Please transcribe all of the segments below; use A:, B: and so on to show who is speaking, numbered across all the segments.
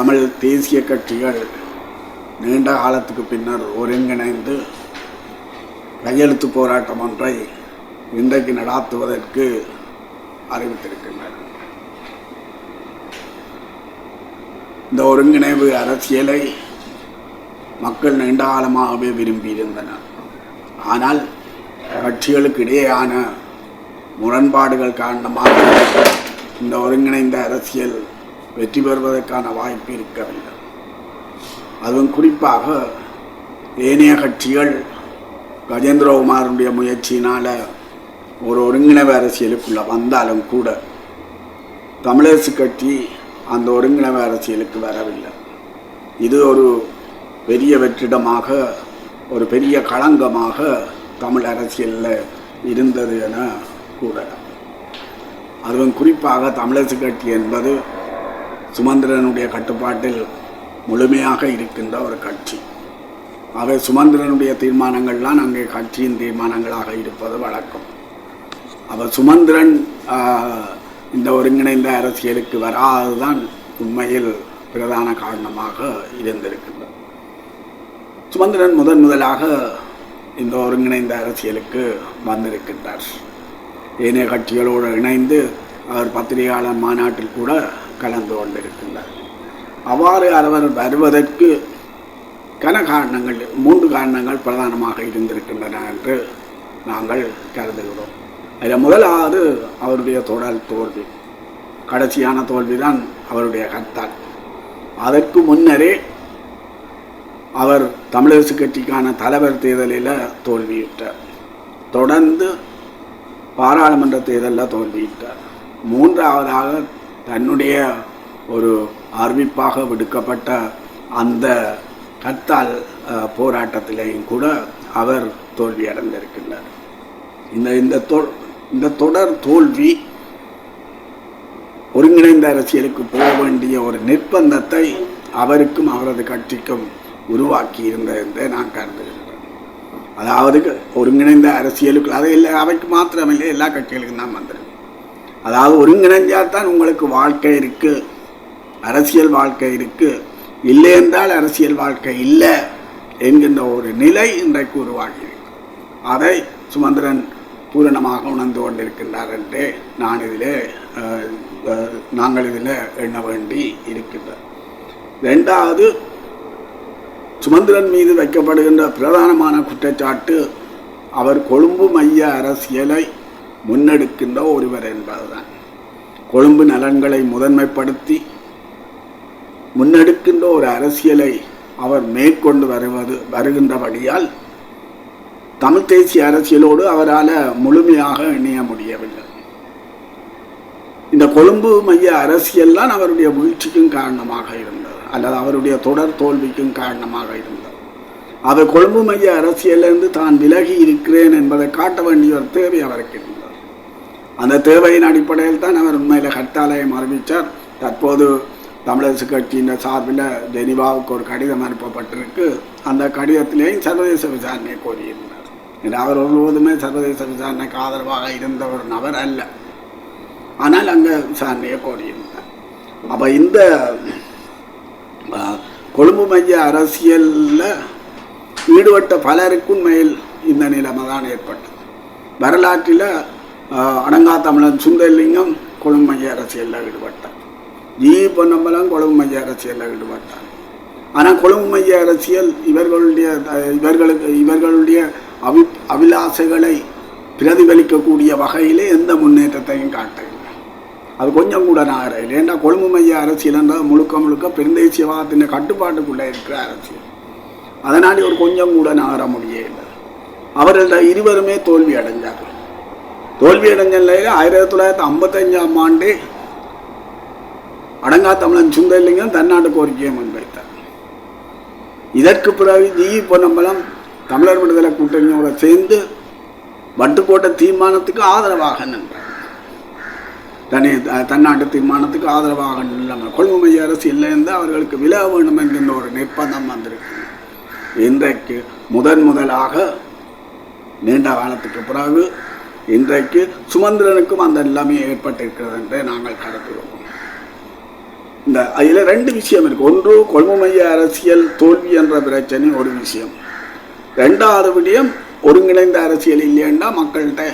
A: தமிழ் தேசிய கட்சிகள் நீண்ட காலத்துக்கு பின்னர் ஒருங்கிணைந்து கையெழுத்து போராட்டம் ஒன்றை இன்றைக்கு நடாத்துவதற்கு அறிவித்திருக்கின்றன. இந்த ஒருங்கிணைவு அரசியலை மக்கள் நீண்ட காலமாகவே விரும்பியிருந்தனர் ஆனால் கட்சிகளுக்கு இடையேயான முரண்பாடுகள் காரணமாக இந்த ஒருங்கிணைந்த அரசியல் வெற்றி பெறுவதற்கான வாய்ப்பு இருக்கவில்லை. அதுவும் குறிப்பாக ஏனைய கட்சிகள் கஜேந்திரகுமாருடைய முயற்சியினால் ஒரு ஒருங்கிணைவு அரசியலுக்குள்ளே வந்தாலும் கூட தமிழரசு கட்சி அந்த ஒருங்கிணைவு அரசியலுக்கு வரவில்லை. இது ஒரு பெரிய வெற்றிடமாக ஒரு பெரிய களங்கமாக தமிழ் அரசியலில் இருந்தது என கூறலாம். அதுவும் குறிப்பாக தமிழரசு கட்சி என்பது சுமந்திரனுடைய கட்டுப்பாட்டில் முழுமையாக இருக்கின்ற ஒரு கட்சி. ஆக சுமந்திரனுடைய தீர்மானங்கள்லாம் அங்கே கட்சியின் தீர்மானங்களாக இருப்பது வழக்கம். அவர் சுமந்திரன் இந்த ஒருங்கிணைந்த அரசியலுக்கு வராதுதான் உண்மையில் பிரதான காரணமாக இருந்திருக்கின்றது. சுமந்திரன் முதன் முதலாக இந்த ஒருங்கிணைந்த அரசியலுக்கு வந்திருக்கின்றார். ஏனைய கட்சிகளோடு இணைந்து அவர் பத்திரிகையாளர் மாநாட்டில் கூட கலந்து கொண்டிருக்கின்றார். அவ்வாறு அவர் வருவதற்கு கன காரணங்கள் மூன்று காரணங்கள் பிரதானமாக இருந்திருக்கின்றன என்று நாங்கள் கருதுகிறோம். அதில் முதலாவது அவருடைய தொடர் தோல்வி. கடைசியான தோல்விதான் அவருடைய கர்த்தால் அதற்கு முன்னரே அவர் தமிழரசு கட்சிக்கான தலைவர் தேர்தலில் தோல்வியிட்டார். தொடர்ந்து பாராளுமன்ற தேர்தலில் தோல்வியிட்டார். மூன்றாவதாக தன்னுடைய ஒரு அறிவிப்பாக விடுக்கப்பட்ட அந்த கத்தால் போராட்டத்திலேயும் கூட அவர் தோல்வி அடைந்திருக்கின்றார் இந்த இந்த தொ இந்த தொடர் தோல்வி ஒருங்கிணைந்த அரசியலுக்கு போக வேண்டிய ஒரு நிர்பந்தத்தை அவருக்கும் அவரது கட்சிக்கும் உருவாக்கி இருந்தது நான் கருதுகிறேன் அதாவது ஒருங்கிணைந்த அரசியலுக்கு அது இல்லை அவைக்கு மாத்திரமில்லை எல்லா கட்சிகளுக்கும் தான் வந்திருக்கு. அதாவது ஒருங்கிணைஞ்சால் தான் உங்களுக்கு வாழ்க்கை இருக்கு. அரசியல் வாழ்க்கை இருக்கு. இல்லை என்றால் அரசியல் வாழ்க்கை இல்லை என்கின்ற ஒரு நிலை இன்றைக்கு உருவாகி அதை சுமந்திரன் பூரணமாக உணர்ந்து கொண்டிருக்கின்றார் என்று நான் இதிலே நாங்கள் இதில் எண்ண வேண்டி இருக்கின்றோம் ரெண்டாவது சுமந்திரன் மீது வைக்கப்படுகின்ற பிரதானமான குற்றச்சாட்டு அவர் கொழும்பு மைய அரசியலை முன்னெடுக்கின்ற ஒருவர் என்பதுதான். கொழும்பு நலன்களை முதன்மைப்படுத்தி முன்னெடுக்கின்ற ஒரு அரசியலை அவர் மேற்கொண்டு வருவது வருகின்றபடியால் தமிழ் தேசிய அரசியலோடு அவரால் முழுமையாக இணைய முடியவில்லை. இந்த கொழும்பு மைய அரசியல் தான் அவருடைய வீழ்ச்சிக்கும் காரணமாக இருந்தது அல்லது அவருடைய தொடர் தோல்விக்கும் காரணமாக இருந்தது. அவர் கொழும்பு மைய அரசியலிருந்து தான் விலகி இருக்கிறேன் என்பதை காட்ட வேண்டிய ஒரு தேவை அவருக்கு இருந்தது அந்த தேவையின் அடிப்படையில் தான் அவர் உண்மையில் கட்டாலயம் அறிவித்தார் தற்போது தமிழரசு கட்சியின் சார்பில் ஜெனிவாவுக்கு ஒரு கடிதம் அனுப்பப்பட்டிருக்கு. அந்த கடிதத்திலேயும் சர்வதேச விசாரணையை கோரியிருந்தார். ஏன்னா அவர் ஒருபோதுமே சர்வதேச விசாரணைக்கு ஆதரவாக இருந்த ஒரு நபர் அல்ல. ஆனால் அங்கே விசாரணையை கோரியிருந்தார். அப்போ இந்த கொழும்பு மைய அரசியலில் ஈடுபட்ட பலருக்கு மேல் இந்த நிலைமை தான் ஏற்பட்டது. வரலாற்றில் அடங்கா தமிழன் சுந்தரலிங்கம் கொழும்பு மைய அரசியலில் ஈடுபட்டான் ஜி பொன்னம்பலம் கொழும்பு மைய அரசியலில் ஈடுபட்டான் ஆனால் கொழும்பு மைய அரசியல் இவர்களுடைய இவர்களுக்கு இவர்களுடைய அவி அபிலாசைகளை பிரதிபலிக்கக்கூடிய வகையிலே எந்த முன்னேற்றத்தையும் காட்டவில்லை. அது கொஞ்சம் கூட நகரையில். ஏன்னா கொழும்பு மைய அரசியல் என்றால் முழுக்க முழுக்க பெருந்தேசியவாதத்தின் கட்டுப்பாட்டுக்குள்ளே இருக்கிற அரசியல். அதனால் ஒரு கொஞ்சம் கூட நகர முடியவில்லை. அவர்கள் இருவருமே தோல்வி அடைஞ்சார்கள் தோல்வி நிலையில் ஆயிரத்தி தொள்ளாயிரத்தி ஐம்பத்தஞ்சாம் ஆண்டு அடங்கா தமிழன் சுந்தரலிங்கம் தன்னாட்டு கோரிக்கையை முன்வைத்தார். இதற்கு பிறகு ஜி பொன்னம்பலம் தமிழர் விடுதலை கூட்டணியோட சேர்ந்து வட்டுக்கோட்டை தீர்மானத்துக்கு ஆதரவாக நின்றார். தனி தன்னாட்டு தீர்மானத்துக்கு ஆதரவாக நில்லாமல் கொள்கை மைய அரசு இல்லைன்னு அவர்களுக்கு விலக வேண்டும் என்கின்ற ஒரு நிர்பந்தம் வந்திருக்கு இன்றைக்கு முதன் முதலாக நீண்ட காலத்துக்கு பிறகு இன்றைக்கு சுமந்திரனுக்கும் அந்த நிலைமை ஏற்பட்டிருக்கிறது என்றே நாங்கள் கருதுகிறோம். இந்த அதில் ரெண்டு விஷயம் இருக்கு. ஒன்று கொள்முமைய அரசியல் தோல்வி என்ற பிரச்சனை ஒரு விஷயம். ரெண்டாவது விடயம் ஒருங்கிணைந்த அரசியல் இல்லையென்றா மக்கள்கிட்ட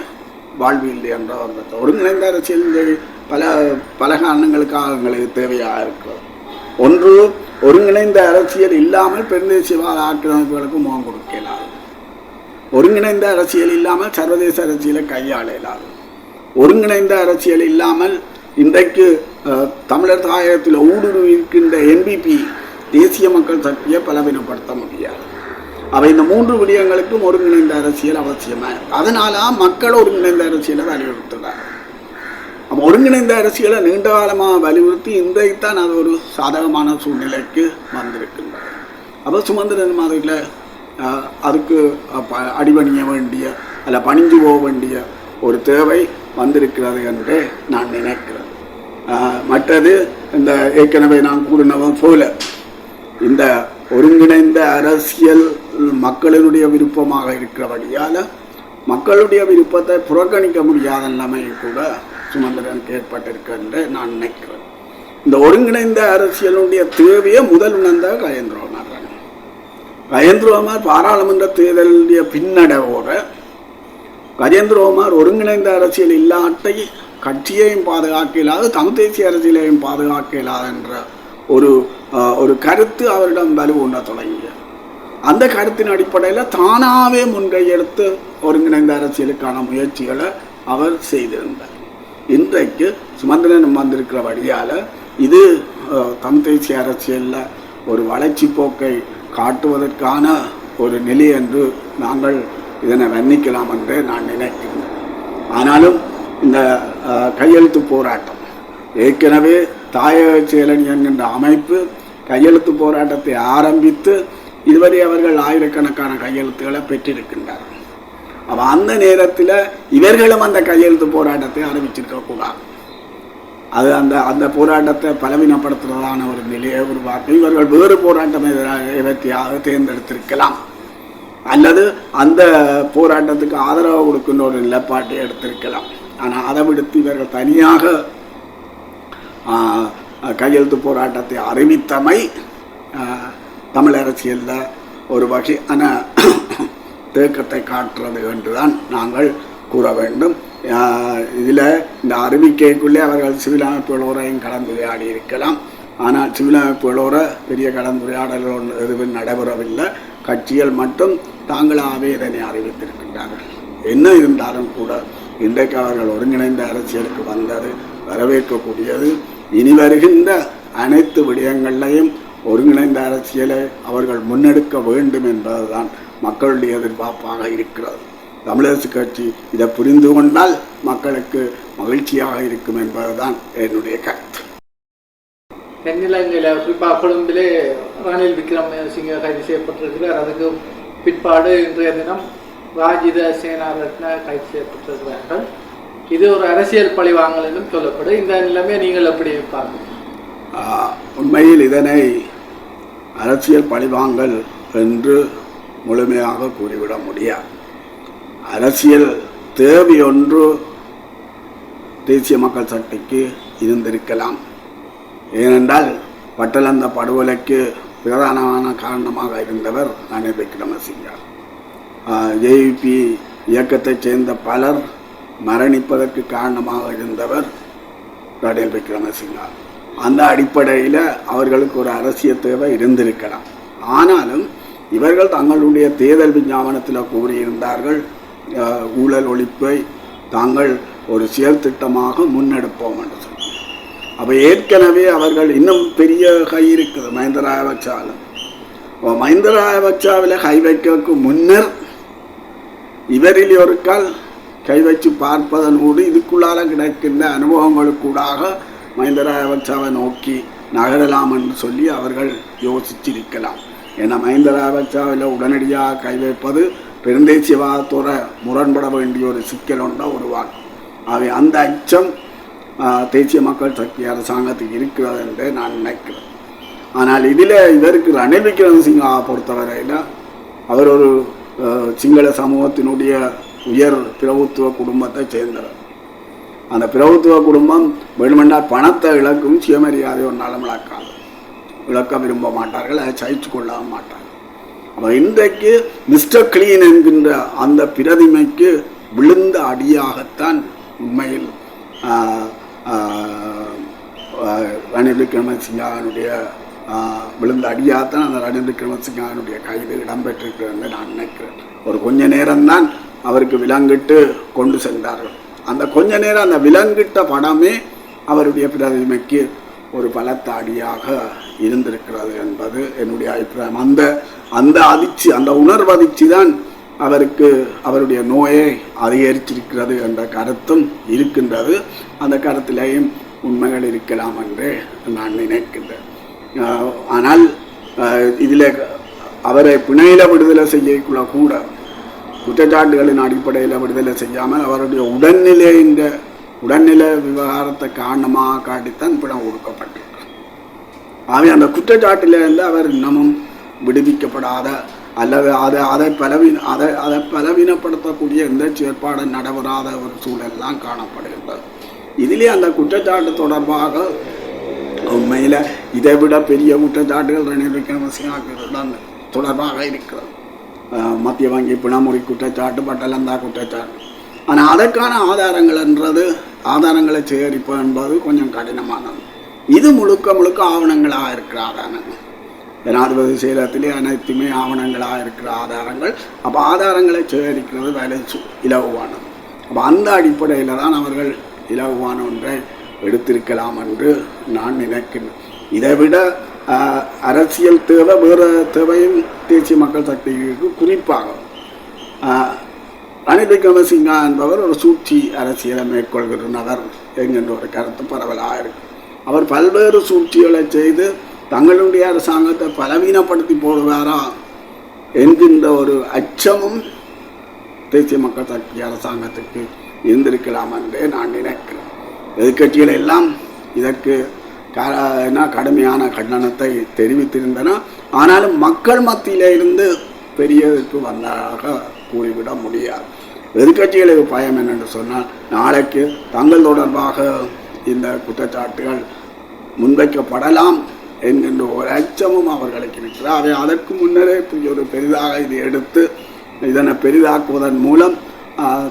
A: வாழ்வு இல்லை என்ற ஒரு ஒருங்கிணைந்த அரசியல் பல பல காரணங்களுக்காக எங்களுக்கு தேவையாக இருக்கிறது. ஒன்று ஒருங்கிணைந்த அரசியல் இல்லாமல் பெருந்தேசியவாத ஆக்கிரமிப்புகளுக்கு முகம் கொடுக்கலாம் ஒருங்கிணைந்த அரசியல் இல்லாமல் சர்வதேச அரசியலை கையாள இயலாது ஒருங்கிணைந்த அரசியல் இல்லாமல் இன்றைக்கு தமிழர் தாயகத்தில் ஊடுருவி இருக்கின்ற என்பிபி தேசிய மக்கள் சக்தியை பலவீனப்படுத்த முடியாது. அவை இந்த மூன்று விடயங்களுக்கும் ஒருங்கிணைந்த அரசியல் அவசியமாக அதனால மக்கள் ஒருங்கிணைந்த அரசியலை வலியுறுத்துறாங்க. நம்ம ஒருங்கிணைந்த அரசியலை நீண்ட காலமாக வலியுறுத்தி இன்றைக்குத்தான் அது ஒரு சாதகமான சூழ்நிலைக்கு வந்திருக்கின்றது. அப்போ சுமந்திரன் மாதிரியில் அதுக்கு ப- அடிபணிய வேண்டிய அல்ல பணிஞ்சு போக வேண்டிய ஒரு தேவை வந்திருக்கிறது என்று நான் நினைக்கிறேன். மற்றது இந்த ஏற்கனவே நான் கூறினவன் போல இந்த ஒருங்கிணைந்த அரசியல் மக்களினுடைய விருப்பமாக இருக்கிறபடியால் மக்களுடைய விருப்பத்தை புறக்கணிக்க முடியாத நிலைமை கூட சுமந்திரனுக்கு ஏற்பட்டிருக்கு என்று நான் நினைக்கிறேன். இந்த ஒருங்கிணைந்த அரசியலுடைய தேவையை முதல் உணர்ந்த கஜேந்திரகுமார் கஜேந்திரகுமார் பாராளுமன்ற தேர்தலுடைய பின்னடைவோட கஜேந்திரகுமார் ஒருங்கிணைந்த அரசியல் இல்லாட்டை கட்சியையும் பாதுகாக்க இல்லாது தமிழ் தேசிய அரசியலையும் பாதுகாக்க இல்லாது என்ற ஒரு ஒரு கருத்து அவரிடம் வலுவுண்ண தொடங்கிய அந்த கருத்தின் அடிப்படையில் தானாகவே முன்கையெடுத்து ஒருங்கிணைந்த அரசியலுக்கான முயற்சிகளை அவர் செய்திருந்தார். இன்றைக்கு சுமந்திரன் வந்திருக்கிறபடியால் இது தமிழ் தேசிய அரசியலில் ஒரு வளர்ச்சி போக்கை காட்டுவதற்கான ஒரு நிலை என்று நாங்கள் இதனை வர்ணிக்கலாம் என்று நான் நினைக்கிறேன். ஆனாலும் இந்த கையெழுத்து போராட்டம் ஏற்கனவே தாயக செயலணி என்கின்ற அமைப்பு கையெழுத்து போராட்டத்தை ஆரம்பித்து இதுவரை அவர்கள் ஆயிரக்கணக்கான கையெழுத்துக்களை பெற்றிருக்கின்றார்கள். அப்போ அந்த நேரத்தில் இவர்களும் அந்த கையெழுத்து போராட்டத்தை ஆரம்பிச்சிருக்க கூடாது அது அந்த அந்த போராட்டத்தை பலவீனப்படுத்துறதான ஒரு நிலையை உருவாக்கும். இவர்கள் வேறு போராட்டம் எதிராக தேர்ந்தெடுத்திருக்கலாம். அல்லது அந்த போராட்டத்துக்கு ஆதரவு கொடுக்கின்ற ஒரு நிலப்பாட்டை எடுத்திருக்கலாம். ஆனால் அதை விடுத்து இவர்கள் தனியாக கையெழுத்து போராட்டத்தை அறிவித்தமை தமிழ் அரசியலில் ஒரு வகையான தேக்கத்தை காட்டுறது என்றுதான் நாங்கள் கூற வேண்டும். இதில் இந்த அறிவிக்கைக்குள்ளே அவர்கள் சிவில் அமைப்புகளோரையும் கலந்துரையாடி இருக்கலாம் ஆனால் சிவில் அமைப்புகளோட பெரிய கலந்துரையாடல்கள் ஒன்று எதுவும் நடைபெறவில்லை. கட்சிகள் மட்டும் தாங்களாகவே இதனை அறிவித்திருக்கின்றார்கள். என்ன இருந்தாலும் கூட இன்றைக்கு அவர்கள் ஒருங்கிணைந்த அரசியலுக்கு வந்தது வரவேற்கக்கூடியது. இனி வருகின்ற அனைத்து விடயங்களையும் ஒருங்கிணைந்த அரசியலை அவர்கள் முன்னெடுக்க வேண்டும் என்பதுதான் மக்களுடைய எதிர்பார்ப்பாக இருக்கிறது. தமிழரசு கட்சி இதை புரிந்து கொண்டால் மக்களுக்கு மகிழ்ச்சியாக இருக்கும் என்பதுதான் என்னுடைய கருத்து.
B: தென்னிலங்கையில் குறிப்பாக கொழும்பிலே ரணில் விக்ரமசிங்க கைது செய்யப்பட்டிருக்கிறார். அதுக்கு பிற்பாடு இன்றைய தினம் ராஜித சேனாரத்ன கைது செய்யப்பட்டிருக்கிறார்கள். இது ஒரு அரசியல் பழிவாங்கல் என்றும் சொல்லப்படும். இந்த நிலைமையை நீங்கள் எப்படி பார்க்கணும்?
A: ஆஹ், உண்மையில் இதனை அரசியல் பழிவாங்கல் என்று முழுமையாக கூறிவிட முடியாது. அரசியல் தேவை ஒன்று தேசிய மக்கள் சக்திக்கு இருந்திருக்கலாம். ஏனென்றால் பட்டலந்த படுகொலைக்கு பிரதானமான காரணமாக இருந்தவர் ரணில் விக்ரமசிங்கா ஜேவிபி இயக்கத்தைச் சேர்ந்த பலர் மரணிப்பதற்கு காரணமாக இருந்தவர் ரணில் விக்ரமசிங்கா அந்த அடிப்படையில் அவர்களுக்கு ஒரு அரசியல் தேவை இருந்திருக்கலாம். ஆனாலும் இவர்கள் தங்களுடைய தேர்தல் விஞ்ஞாபனத்தில் கூறியிருந்தார்கள் ஊழல் ஒழிப்பை தாங்கள் ஒரு செயல் திட்டமாக முன்னெடுப்போம் என்று சொன்னார் அப்போ ஏற்கனவே அவர்கள் இன்னும் பெரிய கை இருக்குது மஹிந்த ராஜபக்சாவில் இப்போ மஹிந்த ராஜபக்சாவில் கை வைக்கிறதுக்கு முன்னர் இவரில் ஒரு கால் கை வச்சு பார்ப்பதனோடு இதுக்குள்ளால கிடைக்கின்ற அனுபவங்களுக்கூடாக மஹிந்த ராஜபக்சாவை நோக்கி நகரலாம் என்று சொல்லி அவர்கள் யோசிச்சிருக்கலாம். ஏன்னா மஹிந்த ராஜபக்சாவில் உடனடியாக கை வைப்பது பெருந்தேசியவாதத்தோட முரண்பட வேண்டிய ஒரு சிக்கல் ஒன்றை உருவாக்கும் அவை அந்த அச்சம் தேசிய மக்கள் சக்தி அரசாங்கத்துக்கு இருக்கிறது என்று நான் நினைக்கிறேன். ஆனால் இதில் இதற்கு ரணில் விக்ரமசிங்காவை பொறுத்தவரையில் அவர் ஒரு சிங்கள சமூகத்தினுடைய உயர் பிரபுத்துவ குடும்பத்தை சேர்ந்தவர். அந்த பிரபுத்துவ குடும்பம் வேணுமென்றால் பணத்தை இழக்கும் சுயமரியாதை ஒரு இழக்காது. இழக்க விரும்ப மாட்டார்கள் அதை சகிச்சு கொள்ள மாட்டார்கள். அவர் இன்றைக்கு மிஸ்டர் கிளீன் என்கின்ற அந்த பிரதிமைக்கு விழுந்த அடியாகத்தான் உண்மையில் ரணில் விக்ரமசிங்காவினுடைய விழுந்த அடியாகத்தான் அந்த ரணில் விக்ரமசிங்காவினுடைய கைது இடம்பெற்றிருக்கிறது நான் நினைக்கிறேன். ஒரு கொஞ்ச நேரம்தான் அவருக்கு விலங்கிட்டு கொண்டு சென்றார்கள். அந்த கொஞ்ச நேரம் அந்த விலங்கிட்ட படமே அவருடைய பிரதிமைக்கு ஒரு பலத்த அடியாக இருந்திருக்கிறது என்பது என்னுடைய அபிப்பிராயம். அந்த அந்த அதிர்ச்சி அந்த உணர்வதிர்ச்சி தான் அவருக்கு அவருடைய நோயை அதிகரிச்சிருக்கிறது என்ற கருத்தும் இருக்கின்றது. அந்த கருத்திலேயும் உண்மைகள் இருக்கலாம் என்று நான் நினைக்கின்றேன். ஆஹ் ஆனால் இதில் அவரை பிணையில விடுதலை செய்யக்குள்ள கூட குற்றச்சாட்டுகளின் அடிப்படையில் விடுதலை செய்யாமல் அவருடைய உடல்நிலையின் உடல்நிலை விவகாரத்தை காரணமாக காட்டித்தான் பிணம் கொடுக்கப்பட்டிருக்கிறார் ஆகவே அந்த குற்றச்சாட்டிலிருந்து அவர் இன்னமும் விடுவிக்கப்படாத அல்லது அதை அதை பலவீன அதை அதை பலவீனப்படுத்தக்கூடிய எந்த செயற்பாடும் நடைபெறாத ஒரு சூழல்லாம் காணப்படுகின்றது. இதிலே அந்த குற்றச்சாட்டு தொடர்பாக உண்மையில் இதை விட பெரிய குற்றச்சாட்டுகள் ரணில் விக்ரமசிங்காவுக்கு தான் தொடர்பாக இருக்கிறது. மத்திய வங்கி பிணமுறி குற்றச்சாட்டு பட்டலந்தா குற்றச்சாட்டு. ஆனால் அதற்கான ஆதாரங்கள் என்றது ஆதாரங்களை சேகரிப்பு என்பது கொஞ்சம் கடினமானது. இது முழுக்க முழுக்க ஆவணங்களாக இருக்கிற ஆதாரங்கள் ஜனாதிபதி செயலகத்திலே அனைத்துமே ஆவணங்களாக இருக்கிற ஆதாரங்கள். அப்போ ஆதாரங்களை சேகரிக்கிறது வேலை சு- இலகுவானது. அப்போ அந்த அடிப்படையில் தான் அவர்கள் இலகுவான ஒன்றை எடுத்திருக்கலாம் என்று நான் நினைக்கிறேன். இதை விட ஆஹ், அரசியல் தேவை வேறு தேவையும் தேசிய மக்கள் சக்திக்கு குறிப்பாக ஆஹ், ரணில் விக்ரமசிங்கா என்பவர் ஒரு சூழ்ச்சி அரசியலை மேற்கொள்கிற நபர் என்கின்ற ஒரு கருத்து பரவலாக இருக்கு. அவர் பல்வேறு சூழ்ச்சிகளை செய்து தங்களுடைய அரசாங்கத்தை பலவீனப்படுத்தி போடுவாரா என்கின்ற ஒரு அச்சமும் தேசிய மக்கள் சக்தி அரசாங்கத்துக்கு இருந்திருக்கலாம் என்றே நான் நினைக்கிறேன். எதிர்க்கட்சிகள் எல்லாம் இதற்கு என்ன கடுமையான கண்டனத்தை தெரிவித்திருந்தன. ஆனாலும் மக்கள் மத்தியிலே இருந்து பெரிய எதிர்ப்பு வந்ததாக கூறிவிட முடியாது. எதிர்க்கட்சிகளுக்கு பயம் என்னென்று சொன்னால் நாளைக்கு தங்கள் தொடர்பாக இந்த குற்றச்சாட்டுகள் முன்வைக்கப்படலாம். என்கின்ற ஒரு அச்சமும் அவர்களுக்கு இருக்கிறது. அவை அதற்கு முன்னரே இப்படி ஒரு பெரிதாக இதை எடுத்து இதனை பெரிதாக்குவதன் மூலம்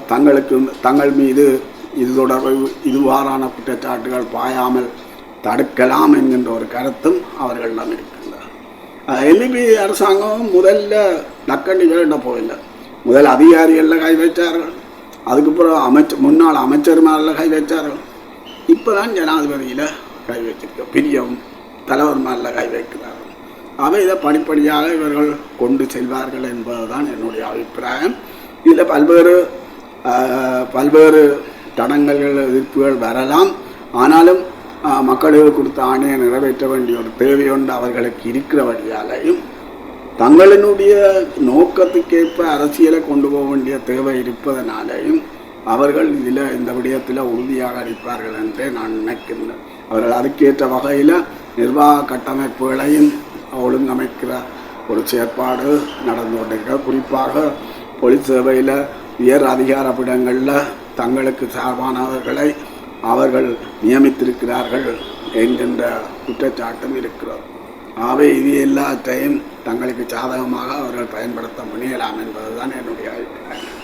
A: தங்களுக்கு தங்கள் மீது இது தொடர்பு இதுவாறான குற்றச்சாட்டுகள் பாயாமல் தடுக்கலாம் என்கின்ற ஒரு கருத்தும் அவர்களிடம் இருக்கின்றார் எல்லிபி அரசாங்கம் முதல்ல நக்கண்டி வேண்ட போயில்லை முதல் அதிகாரிகளில் கை வைச்சார்கள் அதுக்கப்புறம் அமைச்சர் முன்னாள் அமைச்சர் மேலே கை வைச்சார்கள் இப்போ தான் ஜனாதிபதியில் கை வச்சிருக்க. பிரியம் தலைவர்மாரில் கை வைக்கிறார்கள் அவை இதை படிப்படியாக இவர்கள் கொண்டு செல்வார்கள் என்பதுதான் என்னுடைய அபிப்பிராயம். இதில் பல்வேறு பல்வேறு தடங்கல்கள் எதிர்ப்புகள் வரலாம். ஆனாலும் மக்களுக்கு கொடுத்த ஆணையை நிறைவேற்ற வேண்டிய ஒரு தேவையொன்று அவர்களுக்கு இருக்கிறபடியாலையும் தங்களினுடைய நோக்கத்துக்கேற்ப அரசியலை கொண்டு போக வேண்டிய தேவை இருப்பதனாலேயும் அவர்கள் இதில் இந்த விடயத்தில் உறுதியாக அளிப்பார்கள் என்றே நான் நினைக்கின்றேன். அவர்கள் அதுக்கேற்ற வகையில் நிர்வாக கட்டமைப்புகளையும் ஒழுங்கமைக்கிற ஒரு செயற்பாடு நடந்து கொண்டிருக்கிறது. குறிப்பாக போலீஸ் சேவையில் உயர் அதிகார பீடங்களில் தங்களுக்கு சார்பானவர்களை அவர்கள் நியமித்திருக்கிறார்கள் என்கின்ற குற்றச்சாட்டும் இருக்கிறது. ஆகவே இது எல்லாத்தையும் தங்களுக்கு சாதகமாக அவர்கள் பயன்படுத்த முனையலாம் என்பதுதான் என்னுடைய அபிப்பிராயம்.